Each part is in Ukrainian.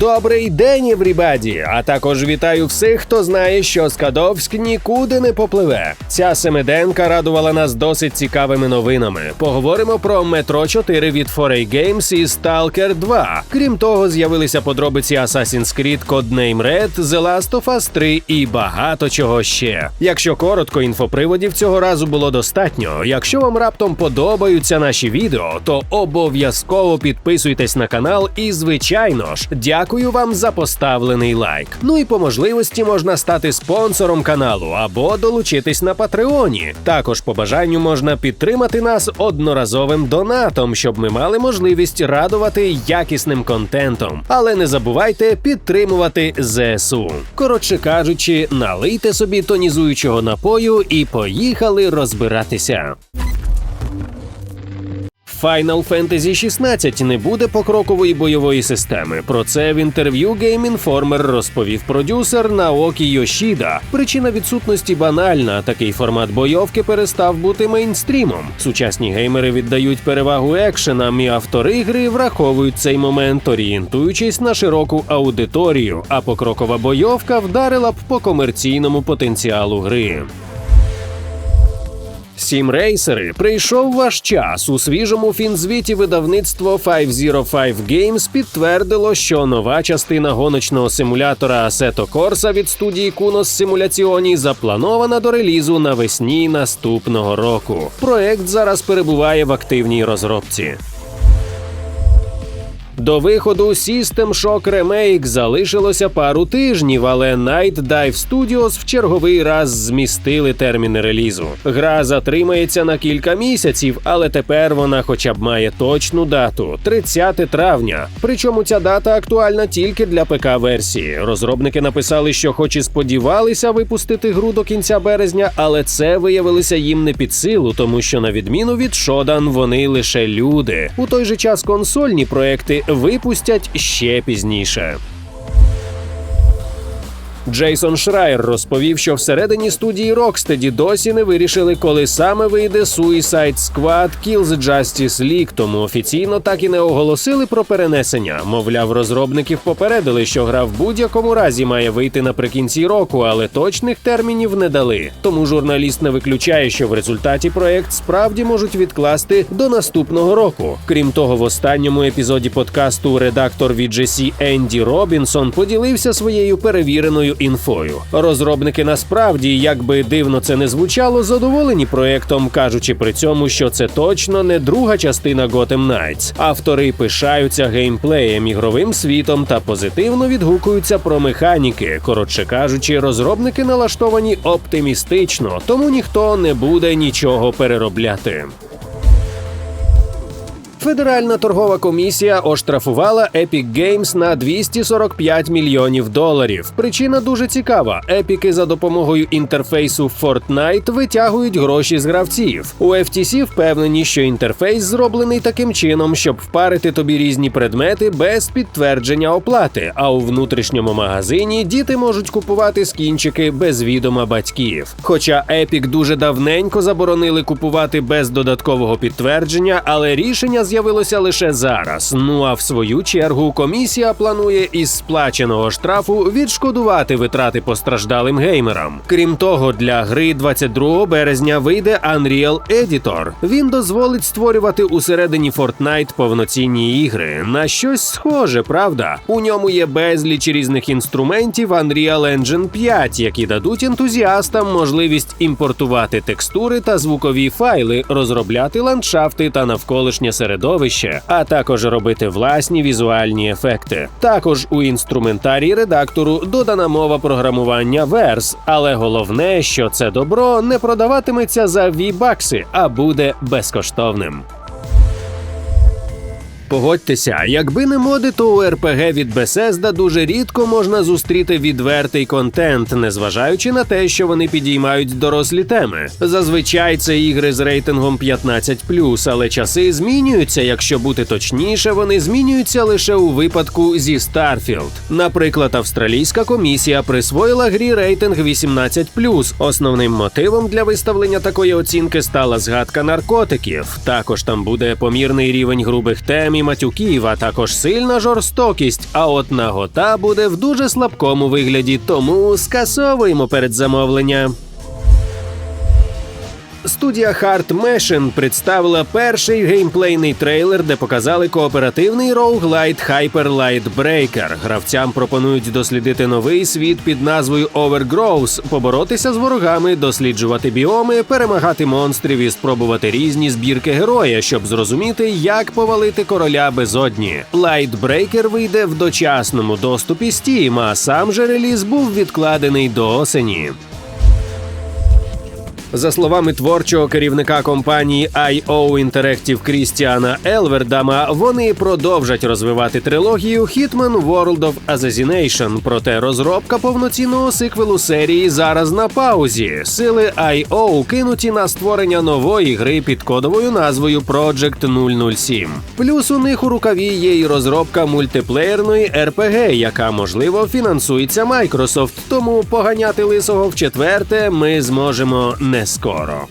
Добрий день, еврібаді! А також вітаю всіх, хто знає, що Скадовськ нікуди не попливе. Ця семиденка радувала нас досить цікавими новинами. Поговоримо про Metro 4 від 4A Games і Stalker 2. Крім того, з'явилися подробиці Assassin's Creed Codename Red, The Last of Us 3 і багато чого ще. Якщо коротко, інфоприводів цього разу було достатньо. Якщо вам раптом подобаються наші відео, то обов'язково підписуйтесь на канал і, звичайно ж, дякую вам за поставлений лайк. Ну і по можливості можна стати спонсором каналу або долучитись на Патреоні. Також по бажанню можна підтримати нас одноразовим донатом, щоб ми мали можливість радувати якісним контентом. Але не забувайте підтримувати ЗСУ. Коротше кажучи, налийте собі тонізуючого напою і поїхали розбиратися. Final Fantasy 16 не буде покрокової бойової системи. Про це в інтерв'ю Game Informer розповів продюсер Наокі Йошіда. Причина відсутності банальна. Такий формат бойовки перестав бути мейнстрімом. Сучасні геймери віддають перевагу екшенам, і автори гри враховують цей момент, орієнтуючись на широку аудиторію. А покрокова бойовка вдарила б по комерційному потенціалу гри. Сім рейсери, прийшов ваш час. У свіжому фінзвіті видавництво 505 Games підтвердило, що нова частина гоночного симулятора Assetto Corsa від студії Kunos Simulazioni запланована до релізу навесні наступного року. Проект зараз перебуває в активній розробці. До виходу System Shock Remake залишилося пару тижнів, але Night Dive Studios в черговий раз змістили терміни релізу. Гра затримається на кілька місяців, але тепер вона хоча б має точну дату 30 травня. Причому ця дата актуальна тільки для ПК-версії. Розробники написали, що хоч і сподівалися випустити гру до кінця березня, але це виявилося їм не під силу, тому що на відміну від Shodan вони лише люди. У той же час консольні проекти випустять ще пізніше. Джейсон Шрайер розповів, що всередині студії Rocksteady досі не вирішили, коли саме вийде Suicide Squad Kills Justice League, тому офіційно так і не оголосили про перенесення. Мовляв, розробників попередили, що гра в будь-якому разі має вийти наприкінці року, але точних термінів не дали. Тому журналіст не виключає, що в результаті проект справді можуть відкласти до наступного року. Крім того, в останньому епізоді подкасту редактор VGC Енді Робінсон поділився своєю перевіреною інфою. Розробники насправді, як би дивно це не звучало, задоволені проектом, кажучи при цьому, що це точно не друга частина Gotham Knights. Автори пишаються геймплеєм, ігровим світом та позитивно відгукуються про механіки. Коротше кажучи, розробники налаштовані оптимістично, тому ніхто не буде нічого переробляти. Федеральна торгова комісія оштрафувала Epic Games на 245 мільйонів доларів. Причина дуже цікава: епіки за допомогою інтерфейсу Fortnite витягують гроші з гравців. У FTC впевнені, що інтерфейс зроблений таким чином, щоб впарити тобі різні предмети без підтвердження оплати. А у внутрішньому магазині діти можуть купувати скінчики без відома батьків. Хоча Epic дуже давненько заборонили купувати без додаткового підтвердження, але рішення з'явилося лише зараз. Ну а в свою чергу комісія планує із сплаченого штрафу відшкодувати витрати постраждалим геймерам. Крім того, для гри 22 березня вийде Unreal Editor. Він дозволить створювати усередині Fortnite повноцінні ігри. На щось схоже, правда? У ньому є безліч різних інструментів Unreal Engine 5, які дадуть ентузіастам можливість імпортувати текстури та звукові файли, розробляти ландшафти та навколишнє середовище, а також робити власні візуальні ефекти. Також у інструментарії редактору додана мова програмування Верс, але головне, що це добро не продаватиметься за V-бакси, а буде безкоштовним. Погодьтеся, якби не моди, то у РПГ від Bethesda дуже рідко можна зустріти відвертий контент, незважаючи на те, що вони підіймають дорослі теми. Зазвичай це ігри з рейтингом 15+, але часи змінюються. Якщо бути точніше, вони змінюються лише у випадку зі Starfield. Наприклад, австралійська комісія присвоїла грі рейтинг 18+. Основним мотивом для виставлення такої оцінки стала згадка наркотиків. Також там буде помірний рівень грубих тем і матюків, а також сильна жорстокість. А от нагота буде в дуже слабкому вигляді, тому скасовуємо передзамовлення. Студія Hard Machine представила перший геймплейний трейлер, де показали кооперативний роуглайт Hyper Light Breaker. Гравцям пропонують дослідити новий світ під назвою Overgrowth, поборотися з ворогами, досліджувати біоми, перемагати монстрів і спробувати різні збірки героя, щоб зрозуміти, як повалити короля безодні. Light Breaker вийде в дочасному доступі Steam, а сам же реліз був відкладений до осені. За словами творчого керівника компанії IO Interactive Крістіана Елвердама, вони продовжать розвивати трилогію Hitman World of Assassination, проте розробка повноцінного сиквелу серії зараз на паузі. Сили IO кинуті на створення нової гри під кодовою назвою Project 007. Плюс у них у рукаві є і розробка мультиплеєрної RPG, яка можливо фінансується Microsoft, тому поганяти лисого в четверте ми зможемо не скоро.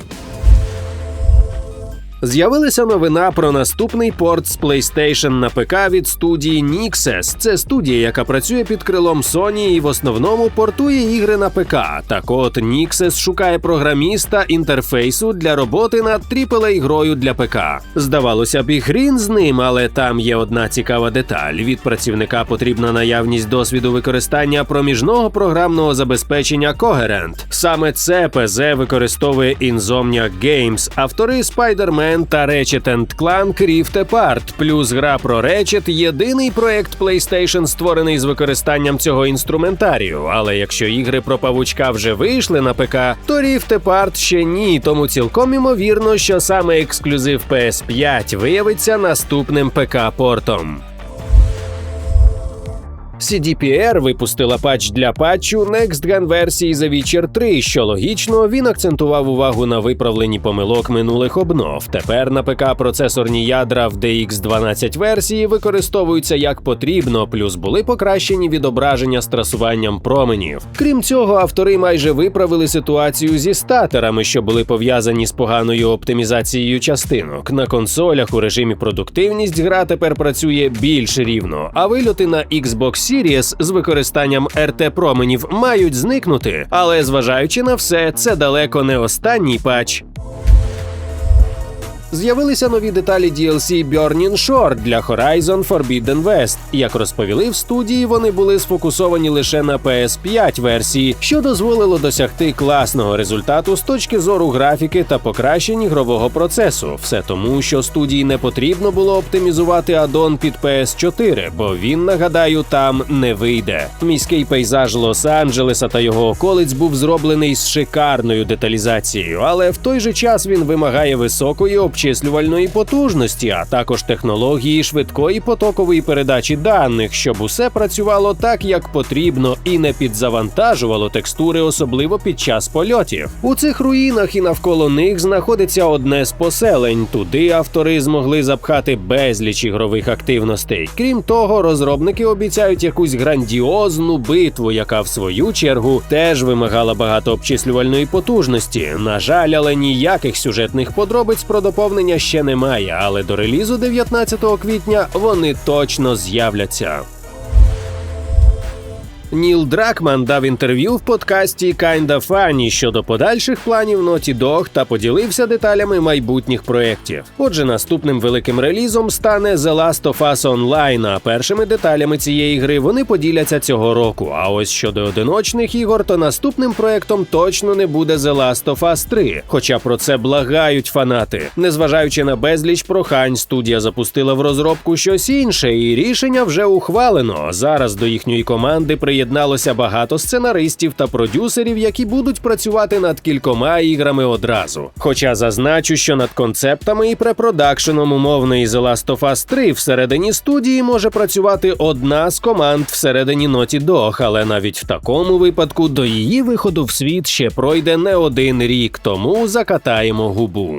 З'явилася новина про наступний порт з PlayStation на ПК від студії Nixes. Це студія, яка працює під крилом Sony і в основному портує ігри на ПК. Так от Nixes шукає програміста інтерфейсу для роботи над aaa грою для ПК. Здавалося б, і хрін з ним, але там є одна цікава деталь: від працівника потрібна наявність досвіду використання проміжного програмного забезпечення Coherent. Саме це ПЗ використовує Insomniac Games, автори Spider-Man та Ratchet Clank Rift Apart, плюс гра про Ratchet – єдиний проект PlayStation, створений з використанням цього інструментарію. Але якщо ігри про павучка вже вийшли на ПК, то Rift Apart ще ні, тому цілком імовірно, що саме ексклюзив PS5 виявиться наступним ПК-портом. CDPR випустила патч для патчу Next Gen версії The Witcher 3, що логічно він акцентував увагу на виправленні помилок минулих обнов. Тепер на ПК процесорні ядра в DX12 версії використовуються як потрібно, плюс були покращені відображення з трасуванням променів. Крім цього, автори майже виправили ситуацію зі статерами, що були пов'язані з поганою оптимізацією частинок. На консолях у режимі продуктивність гра тепер працює більш рівно, а вильоти на Xbox Series з використанням РТ променів мають зникнути, але зважаючи на все, це далеко не останній патч. З'явилися нові деталі DLC Burning Shore для Horizon Forbidden West. Як розповіли в студії, вони були сфокусовані лише на PS5 версії, що дозволило досягти класного результату з точки зору графіки та покращень ігрового процесу. Все тому, що студії не потрібно було оптимізувати аддон під PS4, бо він, нагадаю, там не вийде. Міський пейзаж Лос-Анджелеса та його околиць був зроблений з шикарною деталізацією, але в той же час він вимагає високої обчислювальної потужності, а також технології швидкої потокової передачі даних, щоб усе працювало так, як потрібно, і не підзавантажувало текстури, особливо під час польотів. У цих руїнах і навколо них знаходиться одне з поселень. Туди автори змогли запхати безліч ігрових активностей. Крім того, розробники обіцяють якусь грандіозну битву, яка в свою чергу теж вимагала багато обчислювальної потужності. На жаль, але ніяких сюжетних подробиць про доповнення ще немає, але до релізу 19 квітня вони точно з'являться. Ніл Дракман дав інтерв'ю в подкасті Kinda Funny щодо подальших планів Naughty Dog та поділився деталями майбутніх проєктів. Отже, наступним великим релізом стане The Last of Us Online, а першими деталями цієї гри вони поділяться цього року. А ось щодо одиночних ігор, то наступним проєктом точно не буде The Last of Us 3, хоча про це благають фанати. Незважаючи на безліч прохань, студія запустила в розробку щось інше, і рішення вже ухвалено. Зараз до їхньої команди приєдналося багато сценаристів та продюсерів, які будуть працювати над кількома іграми одразу. Хоча зазначу, що над концептами і препродакшеном умовної The Last of Us 3 всередині студії може працювати одна з команд всередині Naughty Dog, але навіть в такому випадку до її виходу в світ ще пройде не один рік, тому закатаємо губу.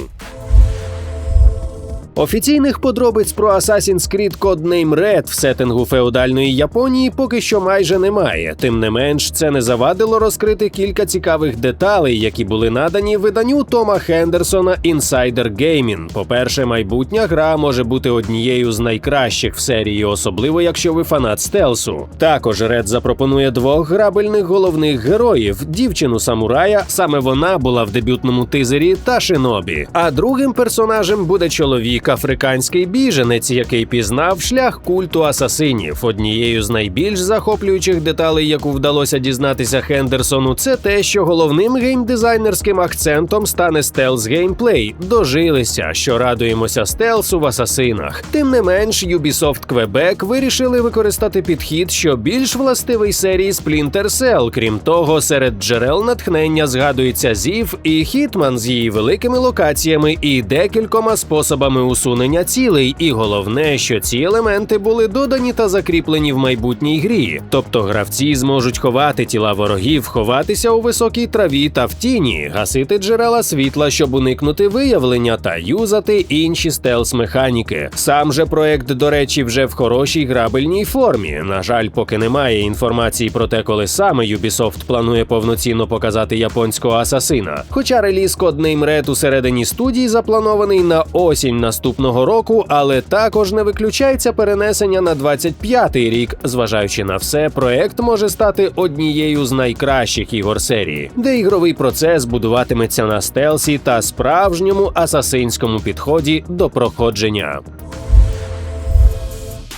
Офіційних подробиць про Assassin's Creed Codename Red в сеттингу феодальної Японії поки що майже немає. Тим не менш, це не завадило розкрити кілька цікавих деталей, які були надані виданню Тома Хендерсона Insider Gaming. По-перше, майбутня гра може бути однією з найкращих в серії, особливо якщо ви фанат стелсу. Також Red запропонує двох грабельних головних героїв: дівчину самурая. Саме вона була в дебютному тизері та шинобі. А другим персонажем буде чоловік африканський біженець, який пізнав шлях культу асасинів. Однією з найбільш захоплюючих деталей, яку вдалося дізнатися Хендерсону, це те, що головним геймдизайнерським акцентом стане стелс геймплей. Дожилися, що радуємося стелсу в асасинах. Тим не менш, Ubisoft Quebec вирішили використати підхід, що більш властивий серії Splinter Cell. Крім того, серед джерел натхнення згадується Зів і Хітман з її великими локаціями і декількома способами усунення цілей. І головне, що ці елементи були додані та закріплені в майбутній грі. Тобто гравці зможуть ховати тіла ворогів, ховатися у високій траві та в тіні, гасити джерела світла, щоб уникнути виявлення та юзати інші стелс-механіки. Сам же проект, до речі, вже в хорошій грабельній формі. На жаль, поки немає інформації про те, коли саме Ubisoft планує повноцінно показати японського асасина. Хоча реліз Codename Red у середині студії запланований на осінь наступного року, але також не виключається перенесення на 25-й рік. Зважаючи на все, проект може стати однією з найкращих ігор серії, де ігровий процес будуватиметься на стелсі та справжньому асасинському підході до проходження.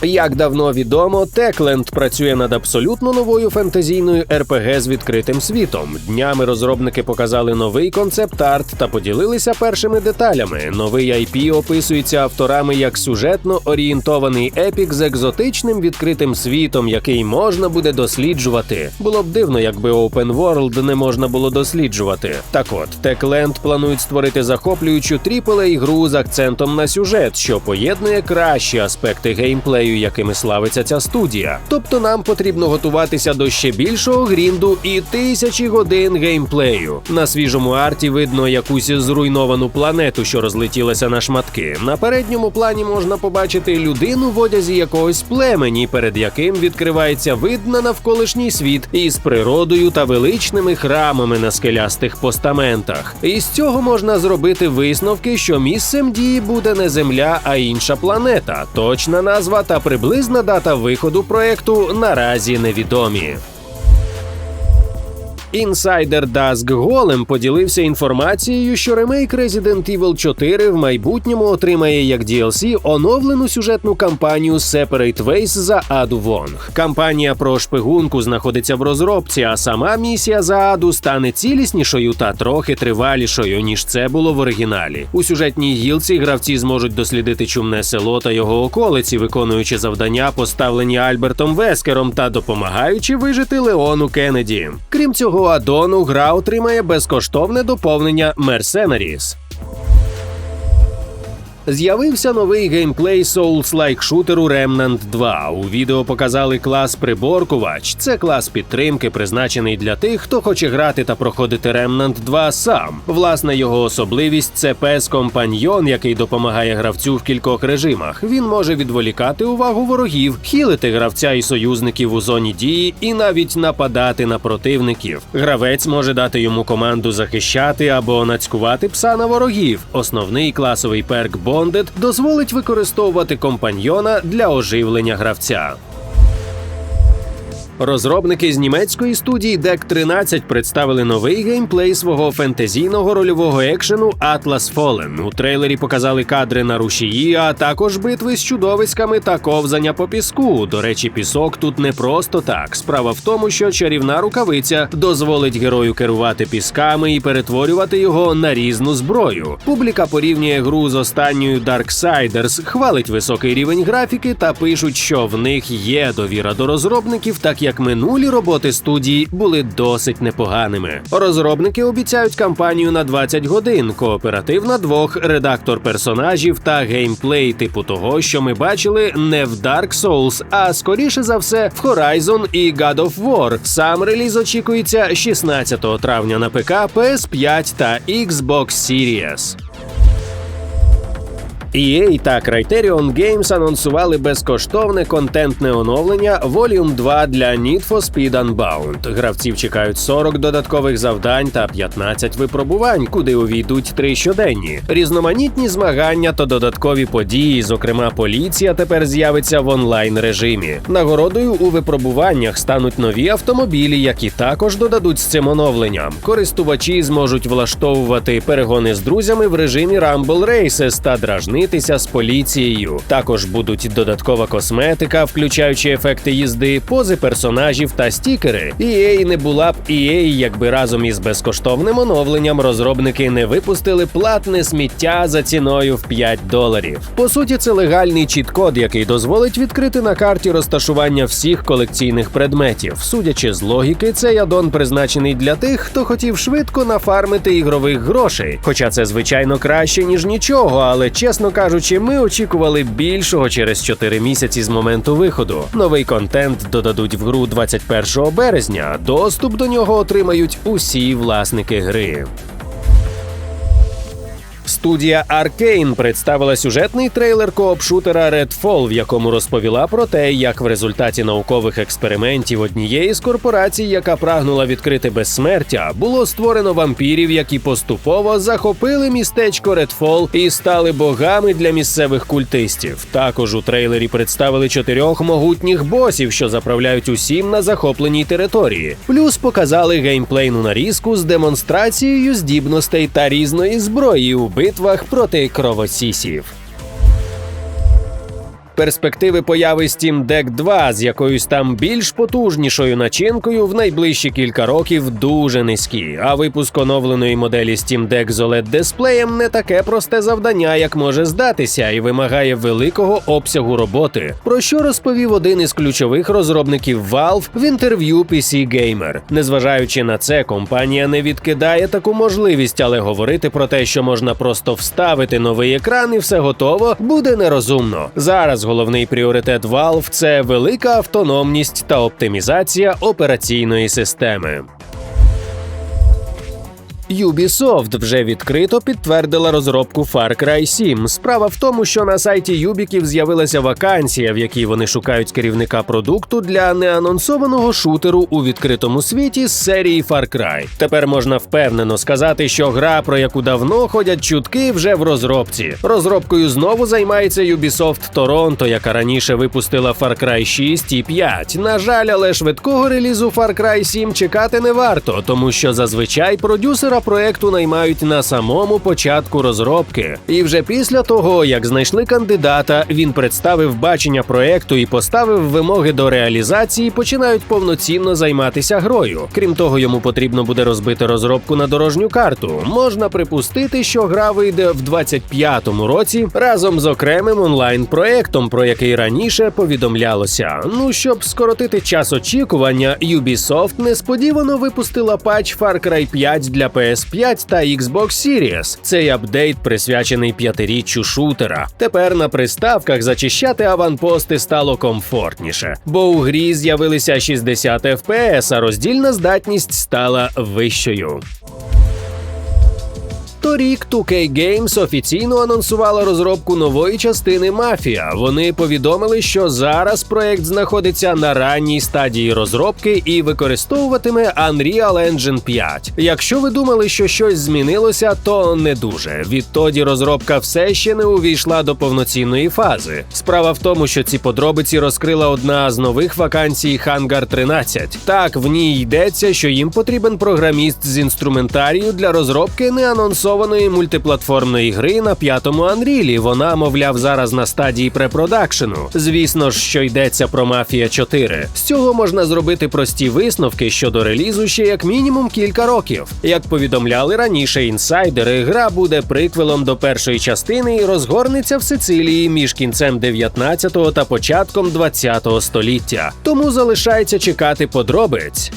Як давно відомо, Techland працює над абсолютно новою фентезійною РПГ з відкритим світом. Днями розробники показали новий концепт-арт та поділилися першими деталями. Новий IP описується авторами як сюжетно орієнтований епік з екзотичним відкритим світом, який можна буде досліджувати. Було б дивно, якби Open World не можна було досліджувати. Так от, Techland планують створити захоплюючу aaa гру з акцентом на сюжет, що поєднує кращі аспекти геймплею якими славиться ця студія. Тобто нам потрібно готуватися до ще більшого грінду і тисячі годин геймплею. На свіжому арті видно якусь зруйновану планету, що розлетілася на шматки. На передньому плані можна побачити людину в одязі якогось племені, перед яким відкривається вид на навколишній світ із природою та величними храмами на скелястих постаментах. І з цього можна зробити висновки, що місцем дії буде не земля, а інша планета. Точна назва та приблизна дата виходу проекту наразі невідомі. Інсайдер Dusk Голем поділився інформацією, що ремейк Resident Evil 4 в майбутньому отримає як DLC оновлену сюжетну кампанію Separate Ways за Аду Вонг. Кампанія про шпигунку знаходиться в розробці, а сама місія за Аду стане ціліснішою та трохи тривалішою, ніж це було в оригіналі. У сюжетній гілці гравці зможуть дослідити чумне село та його околиці, виконуючи завдання, поставлені Альбертом Вескером та допомагаючи вижити Леону Кеннеді. Крім цього цього адону гра отримає безкоштовне доповнення Mercenaries. З'явився новий геймплей Souls-like шутеру Remnant 2. У відео показали клас приборкувач. Це клас підтримки, призначений для тих, хто хоче грати та проходити Remnant 2 сам. Власна його особливість це пес компаньйон, який допомагає гравцю в кількох режимах. Він може відволікати увагу ворогів, хілити гравця і союзників у зоні дії, і навіть нападати на противників. Гравець може дати йому команду захищати або нацькувати пса на ворогів. Основний класовий перк бо Bonded дозволить використовувати компаньйона для оживлення гравця. Розробники з німецької студії Deck 13 представили новий геймплей свого фентезійного рольового екшену Atlas Fallen. У трейлері показали кадри на рушії, а також битви з чудовиськами та ковзання по піску. До речі, пісок тут не просто так. Справа в тому, що чарівна рукавиця дозволить герою керувати пісками і перетворювати його на різну зброю. Публіка порівнює гру з останньою Darksiders, хвалить високий рівень графіки та пишуть, що в них є довіра до розробників, так як як минулі роботи студії були досить непоганими. Розробники обіцяють кампанію на 20 годин, кооператив на двох, редактор персонажів та геймплей, типу того, що ми бачили не в Dark Souls, а скоріше за все в Horizon і God of War. Сам реліз очікується 16 травня на ПК, PS5 та Xbox Series. EA та Criterion Games анонсували безкоштовне контентне оновлення Volume 2 для Need for Speed Unbound. Гравців чекають 40 додаткових завдань та 15 випробувань, куди увійдуть три щоденні. Різноманітні змагання та додаткові події, зокрема поліція, тепер з'явиться в онлайн режимі. Нагородою у випробуваннях стануть нові автомобілі, які також додадуть з цим оновленням. Користувачі зможуть влаштовувати перегони з друзями в режимі Rumble Races та дражнитися з поліцією. Також будуть додаткова косметика, включаючи ефекти їзди, пози персонажів та стікери. EA не була б EA, якби разом із безкоштовним оновленням розробники не випустили платне сміття за ціною в 5 доларів. По суті, це легальний чіт-код, який дозволить відкрити на карті розташування всіх колекційних предметів. Судячи з логіки, цей аддон призначений для тих, хто хотів швидко нафармити ігрових грошей. Хоча це звичайно краще ніж нічого, але чесно кажучи, ми очікували більшого через 4 місяці з моменту виходу. Новий контент додадуть в гру 21 березня. Доступ до нього отримають усі власники гри. Студія Arkane представила сюжетний трейлер кооп-шутера Redfall, в якому розповіла про те, як в результаті наукових експериментів однієї з корпорацій, яка прагнула відкрити безсмертя, було створено вампірів, які поступово захопили містечко Redfall і стали богами для місцевих культистів. Також у трейлері представили чотирьох могутніх босів, що заправляють усім на захопленій території. Плюс показали геймплейну нарізку з демонстрацією здібностей та різної зброї у битвах проти кровосісів. Перспективи появи Steam Deck 2 з якоюсь там більш потужнішою начинкою в найближчі кілька років дуже низькі. А випуск оновленої моделі Steam Deck з oled дисплеєм не таке просте завдання, як може здатися, і вимагає великого обсягу роботи. Про що розповів один із ключових розробників Valve в інтерв'ю PC Gamer. Незважаючи на це, компанія не відкидає таку можливість, але говорити про те, що можна просто вставити новий екран і все готово, буде нерозумно. Зараз головний пріоритет Valve – це велика автономність та оптимізація операційної системи. Ubisoft вже відкрито підтвердила розробку Far Cry 7. Справа в тому, що на сайті Юбіків з'явилася вакансія, в якій вони шукають керівника продукту для неанонсованого шутеру у відкритому світі з серії Far Cry. Тепер можна впевнено сказати, що гра, про яку давно ходять чутки, вже в розробці. Розробкою знову займається Ubisoft Toronto, яка раніше випустила Far Cry 6 і 5. На жаль, але швидкого релізу Far Cry 7 чекати не варто, тому що зазвичай продюсера проекту наймають на самому початку розробки. І вже після того, як знайшли кандидата, він представив бачення проекту і поставив вимоги до реалізації, починають повноцінно займатися грою. Крім того, йому потрібно буде розбити розробку на дорожню карту. Можна припустити, що гра вийде в 25-му році разом з окремим онлайн-проектом, про який раніше повідомлялося. Ну щоб скоротити час очікування, Ubisoft несподівано випустила патч Far Cry 5 для PS5 та Xbox Series. Цей апдейт присвячений п'ятиріччю шутера. Тепер на приставках зачищати аванпости стало комфортніше, бо у грі з'явилися 60 FPS, а роздільна здатність стала вищою. Торік 2K Games офіційно анонсувала розробку нової частини Мафія. Вони повідомили, що зараз проект знаходиться на ранній стадії розробки і використовуватиме Unreal Engine 5. Якщо ви думали, що щось змінилося, то не дуже. Відтоді розробка все ще не увійшла до повноцінної фази. Справа в тому, що ці подробиці розкрила одна з нових вакансій Hangar 13. Так, в ній йдеться, що їм потрібен програміст з інструментарію для розробки неанонсованої анонсованої мультиплатформної гри на п'ятому Unreal. Вона, мовляв, зараз на стадії препродакшену. Звісно ж, що йдеться про Мафія 4. З цього можна зробити прості висновки щодо релізу ще як мінімум кілька років. Як повідомляли раніше інсайдери, гра буде приквелом до першої частини і розгорнеться в Сицилії між кінцем 19-го та початком 20-го століття. Тому залишається чекати подробиць.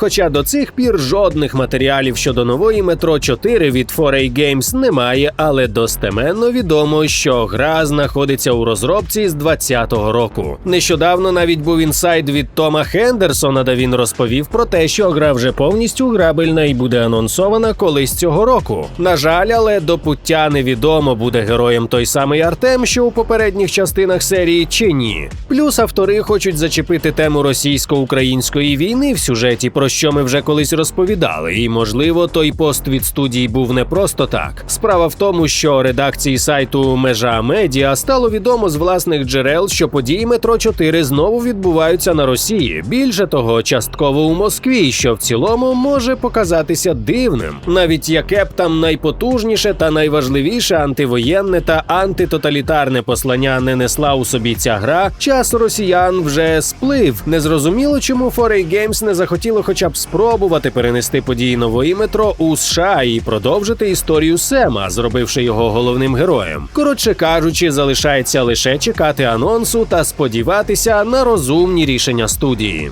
Хоча до цих пір жодних матеріалів щодо нової метро 4 від 4A Games немає, але достеменно відомо, що гра знаходиться у розробці з 2020 року. Нещодавно навіть був інсайд від Тома Хендерсона, де він розповів про те, що гра вже повністю грабельна і буде анонсована колись цього року. На жаль, але до пуття невідомо буде героєм той самий Артем, що у попередніх частинах серії чи ні. Плюс автори хочуть зачепити тему російсько-української війни в сюжеті, про що ми вже колись розповідали, і можливо той пост від студії був не просто так. Справа в тому, що редакції сайту Межа Медіа стало відомо з власних джерел, що події метро 4 знову відбуваються на Росії. Більше того, частково у Москві, що в цілому може показатися дивним, навіть яке б там найпотужніше та найважливіше антивоєнне та антитоталітарне послання не несла у собі ця гра. Час росіян вже сплив. Незрозуміло, чому 4A Games не захотіло хоча б спробувати перенести події нової метро у США і продовжити історію Сема, зробивши його головним героєм. Коротше кажучи, залишається лише чекати анонсу та сподіватися на розумні рішення студії.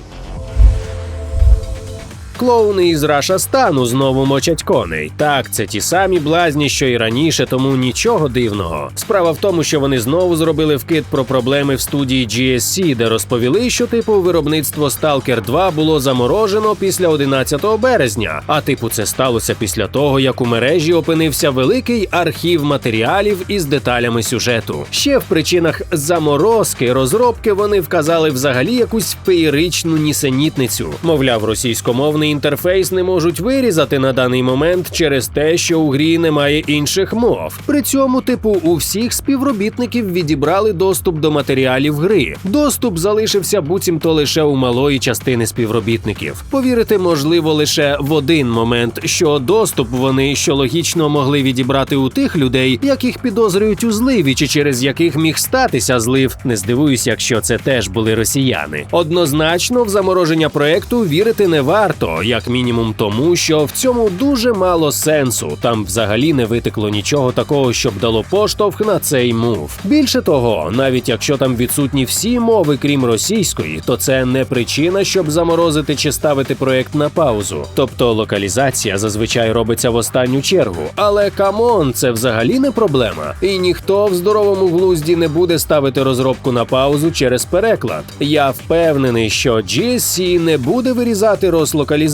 Клоуни із Раша стану знову мочать коней. Так, це ті самі блазні, що і раніше, тому нічого дивного. Справа в тому, що вони знову зробили вкид про проблеми в студії GSC, де розповіли, що типу виробництво Stalker 2 було заморожено після 11 березня. А типу, це сталося після того, як у мережі опинився великий архів матеріалів із деталями сюжету. Ще в причинах заморозки розробки вони вказали взагалі якусь феєричну нісенітницю. Мовляв, російськомовний інтерфейс не можуть вирізати на даний момент через те, що у грі немає інших мов. При цьому, типу, у всіх співробітників відібрали доступ до матеріалів гри. Доступ залишився буцімто лише у малої частини співробітників. Повірити можливо лише в один момент, що доступ вони що логічно могли відібрати у тих людей, яких підозрюють у зливі, чи через яких міг статися злив. Не здивуюсь, якщо це теж були росіяни. Однозначно, в замороження проекту вірити не варто, як мінімум, тому що в цьому дуже мало сенсу. Там взагалі не витекло нічого такого, щоб дало поштовх на цей мув. Більше того, навіть якщо там відсутні всі мови, крім російської, то це не причина, щоб заморозити чи ставити проект на паузу. Тобто локалізація зазвичай робиться в останню чергу. Але камон, це взагалі не проблема. І ніхто в здоровому глузді не буде ставити розробку на паузу через переклад. Я впевнений, що GSC не буде вирізати розлокалізацію,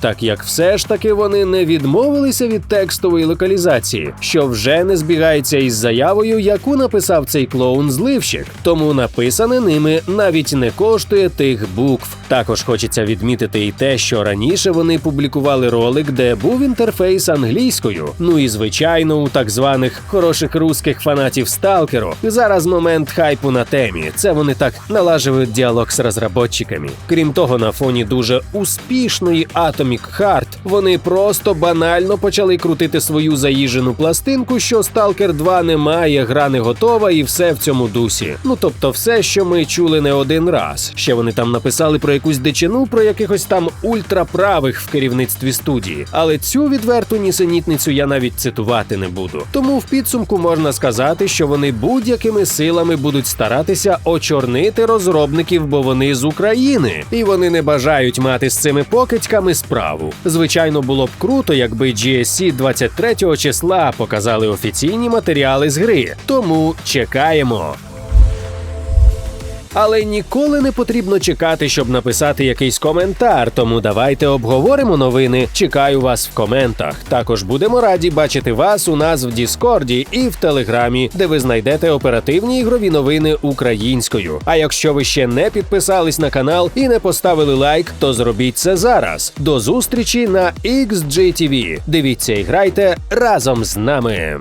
так як все ж таки вони не відмовилися від текстової локалізації, що вже не збігається із заявою, яку написав цей клоун-зливщик. Тому написане ними навіть не коштує тих букв. Також хочеться відмітити і те, що раніше вони публікували ролик, де був інтерфейс англійською. Ну і звичайно, у так званих хороших русських фанатів Сталкеру зараз момент хайпу на темі. Це вони так налажують діалог з розробниками. Крім того, на фоні дуже успішної Atomic Heart вони просто банально почали крутити свою заїжену пластинку, що Stalker 2 немає, гра не готова, і все в цьому дусі. Ну тобто, все, що ми чули не один раз. Ще вони там написали про якусь дичину, про якихось там ультраправих в керівництві студії. Але цю відверту нісенітницю я навіть цитувати не буду. Тому в підсумку можна сказати, що вони будь-якими силами будуть старатися очорнити розробників, бо вони з України, і вони не бажають мати з цими покидьками справу. Звичайно, було б круто, якби GSC 23 числа показали офіційні матеріали з гри. Тому чекаємо. Але ніколи не потрібно чекати, щоб написати якийсь коментар. Тому давайте обговоримо новини. Чекаю вас в коментах. Також будемо раді бачити вас у нас в Діскорді і в Телеграмі, де ви знайдете оперативні ігрові новини українською. А якщо ви ще не підписались на канал і не поставили лайк, то зробіть це зараз. До зустрічі на XGTV. Дивіться і грайте разом з нами.